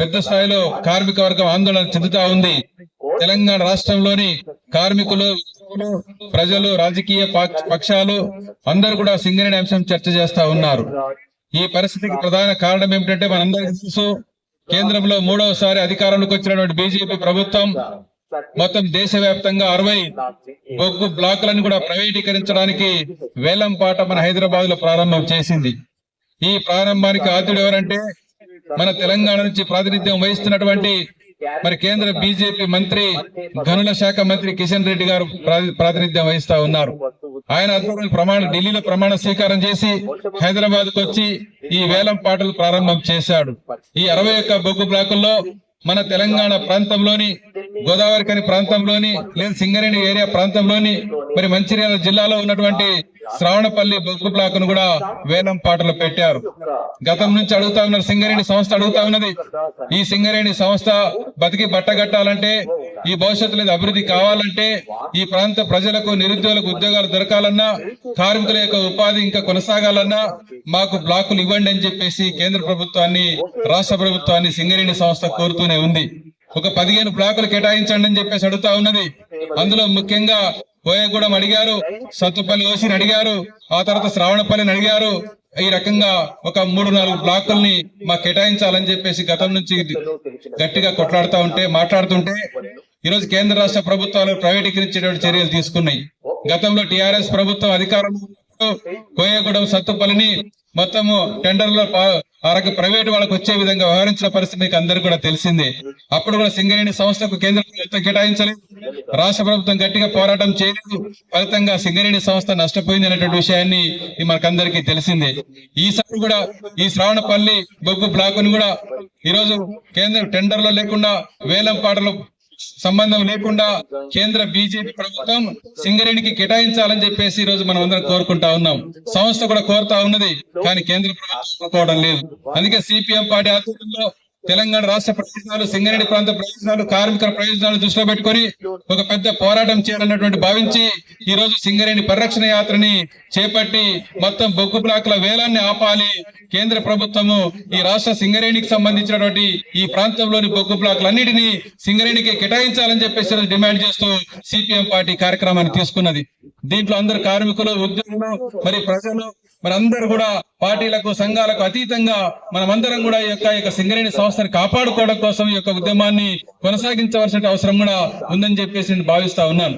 పెద్ద స్థాయిలో కార్మిక వర్గం ఆందోళన చెందుతా ఉంది. తెలంగాణ రాష్ట్రంలోని కార్మికులు ప్రజలు రాజకీయ పక్షాలు అందరూ కూడా సింగరేణి అంశం చర్చ చేస్తా ఉన్నారు. ఈ పరిస్థితికి ప్రధాన కారణం ఏమిటంటే మనందరికీ తెలుసు కేంద్రంలో మూడవసారి అధికారంలోకి వచ్చినటువంటి బీజేపీ ప్రభుత్వం మొత్తం దేశవ్యాప్తంగా అరవై బొగ్గు బ్లాకులను కూడా ప్రైవేటీకరించడానికి వేలం పాట మన హైదరాబాద్లో ప్రారంభం చేసింది. ఈ ప్రారంభానికి ఆద్యుడు ఎవరంటే మన తెలంగాణ నుంచి ప్రాతినిధ్యం వహిస్తున్నటువంటి మరి కేంద్ర బీజేపీ మంత్రి గనుల శాఖ మంత్రి కిషన్ రెడ్డి గారు ప్రా- ప్రాతినిధ్యం వహిస్తా ఉన్నారు. ఆయన ఆధ్వర్యంలో ప్రమాణ ఢిల్లీలో ప్రమాణ స్వీకారం చేసి హైదరాబాద్ వచ్చి ఈ వేలం పాటలు ప్రారంభం చేశాడు. ఈ అరవై ఒక్క బొగ్గు బ్లాకుల్లో మన తెలంగాణ ప్రాంతంలోని గోదావరి కని ప్రాంతంలోని లేదా సింగరేణి ఏరియా ప్రాంతంలోని మరి మంచిర్యాల జిల్లాలో ఉన్నటువంటి శ్రావణపల్లి బొగ్గు బ్లాక్ను కూడా వేలం పాటలు పెట్టారు. గతం నుంచి అడుగుతా ఉన్నారు సింగరేణి సంస్థ అడుగుతా ఉన్నది. ఈ సింగరేణి సంస్థ బతికి బట్టగట్టాలంటే ఈ భవిష్యత్తులో ఇది అభివృద్ధి కావాలంటే ఈ ప్రాంత ప్రజలకు నిరుద్యోగులకు ఉద్యోగాలు దొరకాలన్నా కార్మికుల యొక్క ఉపాధి ఇంకా కొనసాగాలన్నా మాకు బ్లాకులు ఇవ్వండి అని చెప్పేసి కేంద్ర ప్రభుత్వాన్ని రాష్ట్ర ప్రభుత్వాన్ని సింగరేణి సంస్థ కోరుతూనే ఉంది. ఒక పదిహేను బ్లాకులు కేటాయించండి అని చెప్పేసి అడుగుతా ఉన్నది. అందులో ముఖ్యంగా కోయగూడెం అడిగారు సత్తుపల్లి ఓసిని అడిగారు ఆ తర్వాత శ్రావణపల్లిని అడిగారు. ఈ రకంగా ఒక మూడు నాలుగు బ్లాకుల్ని మాకు కేటాయించాలని చెప్పేసి గతం నుంచి గట్టిగా కొట్లాడుతూ ఉంటే మాట్లాడుతుంటే ఈరోజు కేంద్ర రాష్ట్ర ప్రభుత్వాలు ప్రైవేటీకరించేటువంటి చర్యలు తీసుకున్నాయి. గతంలో టిఆర్ఎస్ ప్రభుత్వం అధికారంలో కోయగూడెం సత్తుపల్లిని మొత్తము టెండర్లో పా- ఆ ప్రైవేట్ వాళ్ళకి వచ్చే విధంగా వ్యవహరించిన పరిస్థితి మీకు అందరికీ కూడా తెలిసిందే. అప్పుడు కూడా సింగరేణి సంస్థకు కేంద్ర ప్రభుత్వం కేటాయించలేదు. రాష్ట్ర ప్రభుత్వం గట్టిగా పోరాటం చేయలేదు. ఫలితంగా సింగరేణి సంస్థ నష్టపోయింది అనేటువంటి విషయాన్ని మనకందరికీ తెలిసిందే. ఈసారి కూడా ఈ శ్రావణపల్లి బొగ్గు బ్లాక్ను కూడా ఈరోజు కేంద్ర టెండర్లో లేకుండా వేలం పాటలు సంబంధం లేకుండా కేంద్ర బీజేపీ ప్రభుత్వం సింగరేణికి కేటాయించాలని చెప్పేసి ఈ రోజు మనం అందరం కోరుకుంటా ఉన్నాం. సంస్థ కూడా కోరుతా ఉన్నది కానీ కేంద్ర ప్రభుత్వం ఒప్పుకోవడం లేదు. అందుకే సిపిఎం పార్టీ ఆధ్వర్యంలో తెలంగాణ రాష్ట్ర ప్రయోజనాలు సింగరేణి ప్రాంత ప్రయోజనాలు కార్మికుల ప్రయోజనాలు దృష్టిలో పెట్టుకొని ఒక పెద్ద పోరాటం చేయాలన్నటువంటి భావించి ఈ రోజు సింగరేణి పరిరక్షణ యాత్రని చేపట్టి మొత్తం బొగ్గు బ్లాకుల వేలాన్ని ఆపాలి. కేంద్ర ప్రభుత్వము ఈ రాష్ట్ర సింగరేణికి సంబంధించినటువంటి ఈ ప్రాంతంలోని బొగ్గు బ్లాకులన్నిటినీ సింగరేణికి కేటాయించాలని చెప్పేసి డిమాండ్ చేస్తూ సిపిఎం పార్టీ కార్యక్రమాన్ని తీసుకున్నది. దీంట్లో అందరు కార్మికులు ఉద్యోగులు మరి ప్రజలు మరి అందరు కూడా పార్టీలకు సంఘాలకు అతీతంగా మనమందరం కూడా ఈ యొక్క ఈ యొక్క సింగరేణి సంస్థను కాపాడుకోవడం కోసం ఈ యొక్క ఉద్యమాన్ని కొనసాగించవలసిన అవసరం కూడా ఉందని చెప్పేసి నేను భావిస్తా ఉన్నాను.